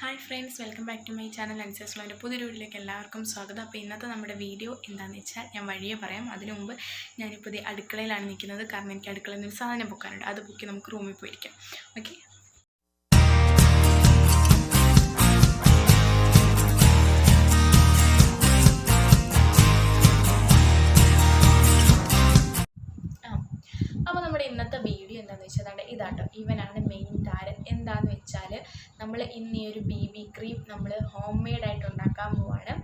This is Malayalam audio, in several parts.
Hi friends welcome back to my channel അൻസേഴ്സ് എന്റെ പുതിയൊരു വീഡിയോയിലേക്ക് എല്ലാവർക്കും സ്വാഗതം. അപ്പോൾ ഇന്നത്തെ നമ്മുടെ വീഡിയോ എന്താണെന്ന് വെച്ചാൽ ഞാൻ വഴിയെ പറയാം. അതിനു മുമ്പ് ഞാനിപ്പോൾ ദേ അടുക്കളയിലാണ് നിൽക്കുന്നത്. കാരണം എനിക്ക് അടുക്കളയിൽ നിന്ന് സാധനം പൊക്കാനുണ്ട്. അത് പൊക്കി നമുക്ക് റൂമിൽ പോയിരിക്കാം. ഓക്കെ ഹോം മെയ്ഡായിട്ട് ഉണ്ടാക്കാൻ പോവാണ്.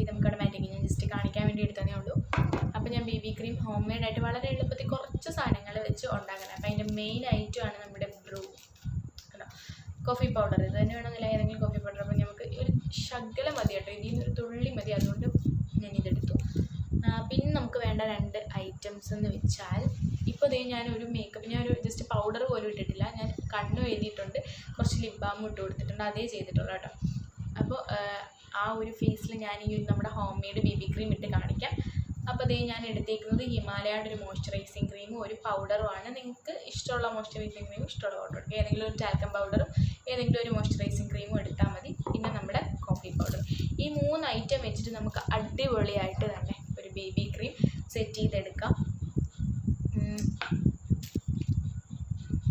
ഇത് നമുക്ക് മാറ്റിക്ക് ഞാൻ ജസ്റ്റ് കാണിക്കാൻ വേണ്ടി എടുത്തതേ ഉള്ളൂ. അപ്പോൾ ഞാൻ ബി ബി ക്രീം ഹോം മെയ്ഡായിട്ട് വളരെ എളുപ്പത്തിൽ കുറച്ച് സാധനങ്ങൾ വെച്ച് ഉണ്ടാക്കണം. അപ്പോൾ അതിന്റെ മെയിൻ ഐറ്റമാണ് നമ്മുടെ ബ്രൂ കേട്ടോ കോഫി പൗഡർ ഇത് തന്നെ വേണമെന്നില്ല ഏതെങ്കിലും കോഫി പൗഡർ അപ്പോൾ നമുക്ക് ഒരു ശകലം മതി കേട്ടോ. ഇതിൽ ഒരു തുള്ളി മതി. അതുകൊണ്ട് ഞാൻ ഇതെടുത്തു പിന്നെ നമുക്ക് വേണ്ട രണ്ട് ഐറ്റംസ് എന്ന് വെച്ചാൽ ഇപ്പോൾ ഇതേ ഞാൻ ഒരു മേക്കപ്പ് ഞാൻ ഒരു ജസ്റ്റ് പൗഡർ പോലും ഇട്ടിട്ടില്ല. ഞാൻ കണ്ണും എഴുതിയിട്ടുണ്ട്. കുറച്ച് ലിപ് ബാമും ഇട്ട് കൊടുത്തിട്ടുണ്ട്. അതേ ചെയ്തിട്ടുള്ളൂ കേട്ടോ. അപ്പോൾ ആ ഒരു ഫേസിൽ ഞാൻ ഈ നമ്മുടെ home made B B cream ഇട്ട് കാണിക്കാം. അപ്പോൾ ദേ ഞാൻ എടുത്തേക്കുന്നത് ഹിമാലയയുടെ ഒരു മോയ്സ്ചറൈസിങ് ക്രീമും ഒരു പൗഡറുമാണ് നിങ്ങൾക്ക് ഇഷ്ടമുള്ള മോയ്സ്ചറൈസിങ് ക്രീമും ഇഷ്ടമുള്ള പൗഡർ എടുക്കുക ഏതെങ്കിലും ഒരു ടാൽക്കം പൗഡറും ഏതെങ്കിലും ഒരു മോയ്സ്ചറൈസിങ് ക്രീമും എടുത്താൽ മതി. പിന്നെ നമ്മുടെ കോഫി പൗഡർ ഈ മൂന്ന് ഐറ്റം വെച്ചിട്ട് നമുക്ക് അടിപൊളിയായിട്ട് തന്നെ ഒരു ബേബി ക്രീം സെറ്റ് ചെയ്തെടുക്കാം.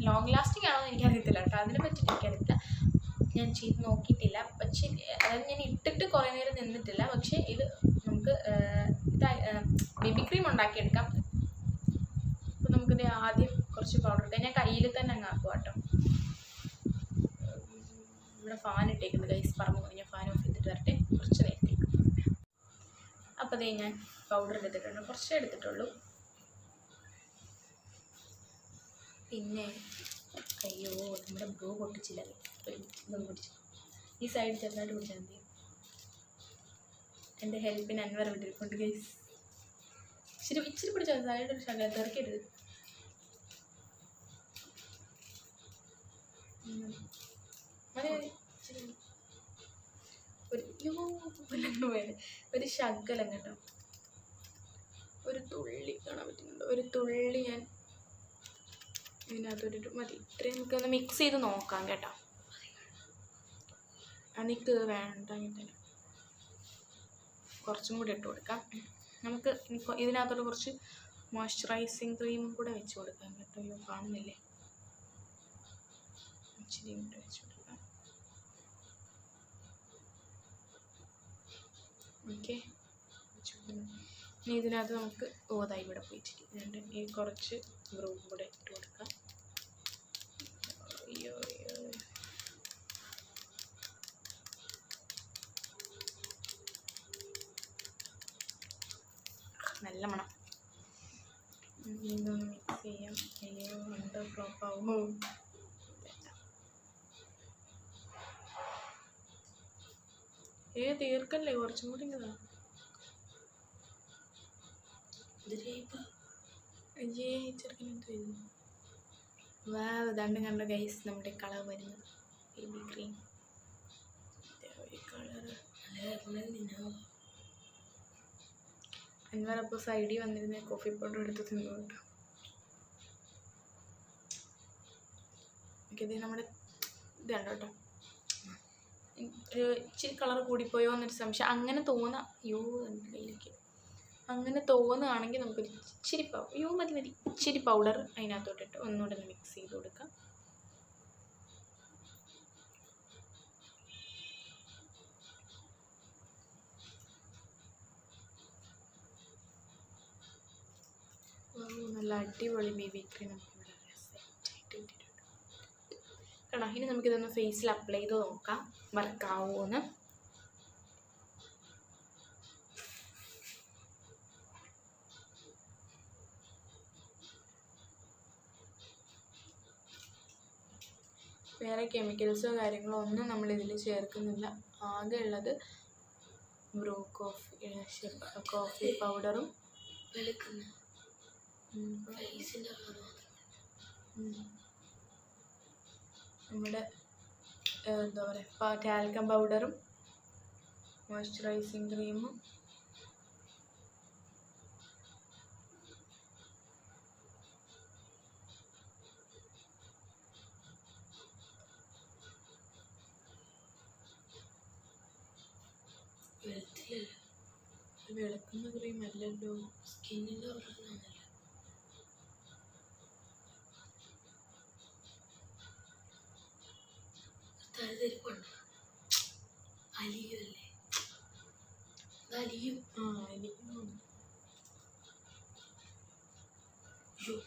ലോങ് ലാസ്റ്റിംഗ് ആണോ എന്ന് എനിക്കറിയത്തില്ല കേട്ടോ. അതിനെ പറ്റിയിട്ട് എനിക്കറിയത്തില്ല ഞാൻ ചെയ്ത് നോക്കിയിട്ടില്ല. പക്ഷേ അതായത് ഞാൻ ഇട്ടിട്ട് കുറേ നേരം നിന്നിട്ടില്ല. പക്ഷേ ഇത് നമുക്ക് ഇതായി ബേബി ക്രീം ഉണ്ടാക്കിയെടുക്കാം. അപ്പോൾ നമുക്കിത് ആദ്യം കുറച്ച് പൗഡർ ഇട്ട് ഞാൻ കയ്യിൽ തന്നെ അങ്ങ് ആക്കും കേട്ടോ. ഇവിടെ ഫാൻ ഇട്ടേക്കുന്നത് ഗൈസ് പറഞ്ഞു ഞാൻ ഫാൻ ഓഫ് ചെയ്തിട്ട് വരട്ടെ. കുറച്ച് നേരത്തേക്ക്. അപ്പോൾ അതേ ഞാൻ പൗഡർ എടുത്തിട്ടുണ്ട്. കുറച്ചേ എടുത്തിട്ടുള്ളൂ. പിന്നെ അയ്യോ നമ്മുടെ ബ്രൂ പൊട്ടിച്ചില്ല. പൊട്ടിച്ചു. ഈ സൈഡ് ചെറുതായിട്ട് പിടിച്ചാൽ മതി. എന്റെ ഹെൽപ്പിന് അൻവർ വിട്ടിരിപ്പുണ്ട് ഗൈസ് ഇച്ചിരി ഇച്ചിരി പിടിച്ചാൽ സൈഡ് ഒരു ശകലം ഒരു ശകലം കേട്ടോ. ഒരു തുള്ളി കാണാൻ പറ്റുന്നുണ്ട്. ഒരു തുള്ളി ഞാൻ ഇതിനകത്തോട്ടിട്ട് മതി. ഇത്രയും നമുക്കൊന്ന് മിക്സ് ചെയ്ത് നോക്കാം കേട്ടോ. എനിക്ക് വേണ്ട ഇങ്ങനെ. കുറച്ചും കൂടി ഇട്ട് കൊടുക്കാം. നമുക്ക് ഇതിനകത്തോട്ട് കുറച്ച് മോയ്സ്ചറൈസിങ് ക്രീമും കൂടെ വെച്ച് കൊടുക്കാം കേട്ടോ. അയ്യോ കാണുന്നില്ലേ? ഇച്ചിരി കൂടെ വെച്ച് കൊടുക്കാം. ഓക്കെ ഇനി ഇതിനകത്ത് നമുക്ക് ഓതായി ഇവിടെ പോയിട്ടിരിക്കും രണ്ട് ഈ കുറച്ച് ബ്രൂം കൂടെ ഇട്ട് കൊടുക്കാം. അയ്യോ അയ്യോ. നല്ല മണം ഇതൊന്ന് മിക്സ് ചെയ്യാം. അയ്യോ ഉണ്ട് ഫ്ലോപ്പ് ആവുമോ ഏ തീർക്കല്ലേ? കുറച്ചും കൂടി ഇങ്ങതാ അയ്യേ ചെറുക്കൻ എന്ത് ചെയ്തു വാ ദണ്ട് കണ്ട ഗൈസ് നമ്മുടെ കളർ വരുന്നു ബേബി ഒരു കളർ അൻവർ അപ്പോൾ സൈഡിൽ വന്നിരുന്ന കോഫി പൗഡർ എടുത്ത് തിന്നു കേട്ടോ. ഓക്കെ ഇത് നമ്മുടെ ഇത് കണ്ടോ കേട്ടോ ഇച്ചിരി കളർ കൂടിപ്പോയോ എന്നൊരു സംശയം. അങ്ങനെ തോന്നാം. യോ എന്റെ കയ്യിലേക്ക്. അങ്ങനെ തോന്നുകയാണെങ്കിൽ നമുക്കൊരു ഇച്ചിരി പൗ അയ്യോ മതി മതി. ഇച്ചിരി പൗഡർ അതിനകത്തോട്ടിട്ട് ഒന്നുകൂടെ ഒന്ന് മിക്സ് ചെയ്ത് കൊടുക്കാം. നല്ല അടിപൊളി ബേബി ക്രീം കേട്ടോ ഇനി നമുക്കിതൊന്ന് ഫേസിൽ അപ്ലൈ ചെയ്ത് നോക്കാം. വർക്കാവുമോ എന്ന് വേറെ കെമിക്കൽസോ കാര്യങ്ങളോ ഒന്നും നമ്മൾ ഇതിൽ ചേർക്കുന്നില്ല. ആകെ ഉള്ളത് ബ്രൂ കോഫി കോഫി പൗഡറും. നമ്മുടെ എന്താ പറയുക ടാൽക്കം പൗഡറും മോയ്സ്ചറൈസിങ് ക്രീമും വിളക്കുന്ന ക്രീം അല്ലല്ലോ സ്കിന്നിൽ ഉറങ്ങുന്നില്ല തലതിരിപ്പുണ്ട്? അലിയുമല്ലേ ഇത് അലിയും ആ എനിക്ക് അയ്യോ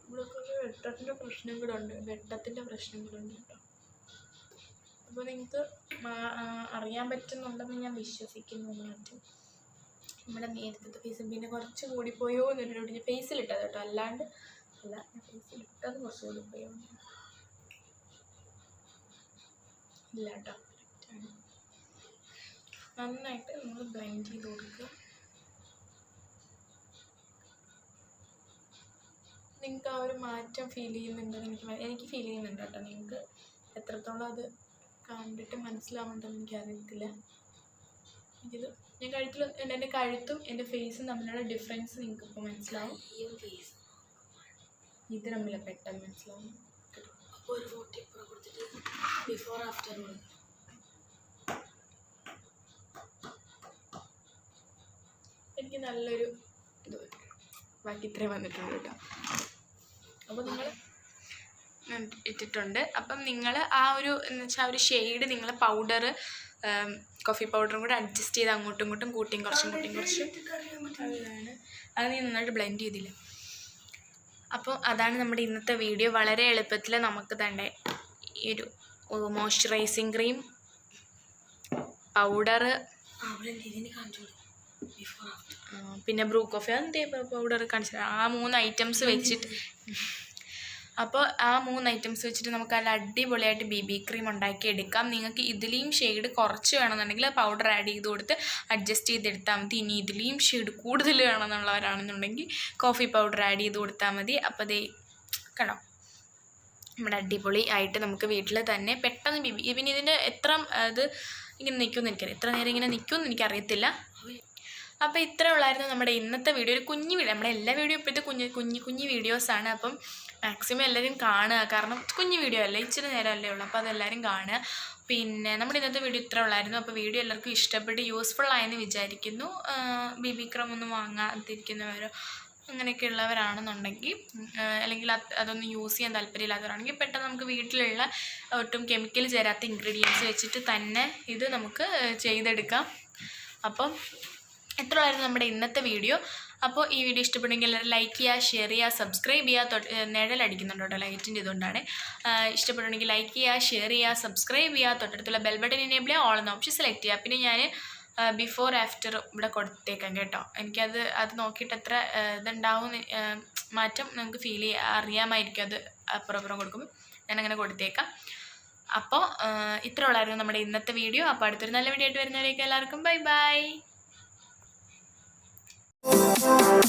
ഇവിടെയൊക്കെ ഒരു വെട്ടത്തിന്റെ പ്രശ്നം കൂടെ ഉണ്ട് വെട്ടത്തിന്റെ പ്രശ്നം കൂടെ ഉണ്ട് കേട്ടോ. അപ്പോൾ നിങ്ങൾക്ക് അറിയാൻ പറ്റുന്നുണ്ടെന്ന് ഞാൻ വിശ്വസിക്കുന്നു നമ്മുടെ നേരത്തെ ഫേസ് പിന്നെ കുറച്ച് കൂടിപ്പോയോ എന്നൊരു ഡൗട്ട് ഞാൻ ഫേസിലിട്ടത് കേട്ടോ. അല്ലാണ്ട് അല്ല ഞാൻ ഫേസിലിട്ടത് കുറച്ച് കൂടിപ്പോയോ. ഇല്ല കേട്ടോ. കറക്റ്റാണ് നന്നായിട്ട് നമ്മൾ ബ്ലെൻഡ് ചെയ്ത് കൊടുക്കുക. നിങ്ങൾക്ക് ആ ഒരു മാറ്റം ഫീൽ ചെയ്യുന്നുണ്ടെന്ന് എനിക്ക് എനിക്ക് ഫീൽ ചെയ്യുന്നുണ്ട് കേട്ടോ നിങ്ങൾക്ക് എത്രത്തോളം അത് കണ്ടിട്ട് മനസ്സിലാവുന്നുണ്ടെന്ന് എനിക്കറിയത്തില്ല എനിക്കിത് ഞാൻ കഴുത്തിൽ എന്റെ കഴുത്തും എന്റെ ഫേസും തമ്മിലുള്ള ഡിഫറൻസ് നിങ്ങൾക്ക് ഇപ്പോൾ മനസ്സിലാവും ഇത് തമ്മിൽ പെട്ടെന്ന് മനസ്സിലാവും. ഒരു ഫോട്ടോ ഇപ്പോൾ കൊടുത്തിട്ട് ബിഫോർ ആഫ്റ്റർ എനിക്ക് നല്ലൊരു ഇത് ബാക്കി ഇത്രയും വന്നിട്ടുണ്ട് കേട്ടോ. അപ്പോൾ നിങ്ങൾ ഇട്ടിട്ടുണ്ട്. അപ്പം നിങ്ങൾ ആ ഒരു എന്ന് വെച്ചാൽ ഒരു ഷെയ്ഡ് നിങ്ങൾ പൗഡർ കോഫി പൗഡറും കൂടെ അഡ്ജസ്റ്റ് ചെയ്ത് അങ്ങോട്ടും ഇങ്ങോട്ടും കൂട്ടിയും കുറച്ചും കൂട്ടിയും കുറച്ചും അത് നീ നന്നായിട്ട് ബ്ലെൻഡ് ചെയ്തില്ല? അപ്പോൾ അതാണ് നമ്മുടെ ഇന്നത്തെ വീഡിയോ വളരെ എളുപ്പത്തിൽ നമുക്ക് തന്നെ ഈ ഒരു മോയ്സ്ചറൈസിങ് ക്രീം പൗഡർ പിന്നെ ബ്രൂ കോഫി അതെന്തേ പൗഡർ കാണിച്ചു ആ മൂന്ന് ഐറ്റംസ് വെച്ചിട്ട്. അപ്പോൾ ആ മൂന്ന് ഐറ്റംസ് വെച്ചിട്ട് നമുക്ക് നല്ല അടിപൊളിയായിട്ട് ബി ബി ക്രീം ഉണ്ടാക്കി എടുക്കാം. നിങ്ങൾക്ക് ഇതിലെയും ഷെയ്ഡ് കുറച്ച് വേണമെന്നുണ്ടെങ്കിൽ പൗഡർ ആഡ് ചെയ്ത് കൊടുത്ത് അഡ്ജസ്റ്റ് ചെയ്തെടുത്താൽ മതി. ഇനി ഇതിലെയും ഷെയ്ഡ് കൂടുതൽ വേണമെന്നുള്ളവരാണെന്നുണ്ടെങ്കിൽ കോഫി പൗഡർ ആഡ് ചെയ്ത് കൊടുത്താൽ മതി. അപ്പോൾ ദേ കണ്ടോ? നമ്മുടെ അടിപൊളി ആയിട്ട് നമുക്ക് വീട്ടിൽ തന്നെ പെട്ടെന്ന് ബി പിന്നെ ഇതിന്റെ എത്ര ഇത് ഇങ്ങനെ നിൽക്കുമെന്ന് എനിക്കറിയാം. എത്ര നേരം ഇങ്ങനെ നിൽക്കുമെന്ന് എനിക്കറിയത്തില്ല. അപ്പോൾ ഇത്ര ഉള്ളായിരുന്നു നമ്മുടെ ഇന്നത്തെ വീഡിയോ. ഒരു കുഞ്ഞു വീഡിയോ. നമ്മുടെ എല്ലാ വീഡിയോ ഇപ്പോഴത്തെ കുഞ്ഞു കുഞ്ഞു കുഞ്ഞു വീഡിയോസാണ് അപ്പം മാക്സിമം എല്ലാവരും കാണുക. കാരണം കുഞ്ഞു വീഡിയോ അല്ലേ? ഇച്ചിരി നേരമല്ലേ ഉള്ളൂ. അപ്പോൾ അതെല്ലാവരും കാണുക. പിന്നെ നമ്മുടെ ഇന്നത്തെ വീഡിയോ ഇത്ര ഉള്ളായിരുന്നു. അപ്പോൾ വീഡിയോ എല്ലാവർക്കും ഇഷ്ടപ്പെട്ട് യൂസ്ഫുൾ ആയെന്ന് വിചാരിക്കുന്നു. ബി ക്രം ഒന്നും വാങ്ങാതിരിക്കുന്നവരോ അങ്ങനെയൊക്കെ ഉള്ളവരാണെന്നുണ്ടെങ്കിൽ അല്ലെങ്കിൽ അത് അതൊന്നും യൂസ് ചെയ്യാൻ താല്പര്യമില്ലാത്തവരാണെങ്കിൽ പെട്ടെന്ന് നമുക്ക് വീട്ടിലുള്ള ഒട്ടും കെമിക്കൽ ചേരാത്ത ഇൻഗ്രീഡിയൻസ് വെച്ചിട്ട് തന്നെ ഇത് നമുക്ക് ചെയ്തെടുക്കാം. അപ്പം എത്ര ആയിരുന്നു നമ്മുടെ ഇന്നത്തെ വീഡിയോ. അപ്പോൾ ഈ വീഡിയോ ഇഷ്ടപ്പെടുമെങ്കിൽ എല്ലാവരും ലൈക്ക് ചെയ്യുക ഷെയർ ചെയ്യുക സബ്സ്ക്രൈബ് ചെയ്യുക നിഴലടിക്കുന്നുണ്ട് കേട്ടോ ലൈറ്റിന്റെ ഇതുകൊണ്ടാണ് ഇഷ്ടപ്പെടുകയാണെങ്കിൽ ലൈക്ക് ചെയ്യുക ഷെയർ ചെയ്യുക സബ്സ്ക്രൈബ് ചെയ്യുക തൊട്ടടുത്തുള്ള ബെൽ ബട്ടൺ എനേബിൾ ചെയ്യുക ഓൾ എന്ന ഓപ്ഷൻ സെലക്ട് ചെയ്യുക. പിന്നെ ഞാൻ ബിഫോർ ആഫ്റ്റർ ഇവിടെ കൊടുത്തേക്കാം കേട്ടോ. എനിക്കത് അത് നോക്കിയിട്ട് എത്ര ഇതുണ്ടാവും മാറ്റം നിങ്ങൾക്ക് ഫീൽ ചെയ്യുക അറിയാമായിരിക്കും അത് അപ്പുറം അപ്പുറം കൊടുക്കുമ്പോൾ ഞാനങ്ങനെ കൊടുത്തേക്കാം. അപ്പോൾ ഇത്ര ഉള്ളായിരുന്നു നമ്മുടെ ഇന്നത്തെ വീഡിയോ. അപ്പോൾ അടുത്തൊരു നല്ല വീഡിയോ ആയിട്ട് വരുന്നവരേക്കും എല്ലാവർക്കും ബൈ ബൈ Música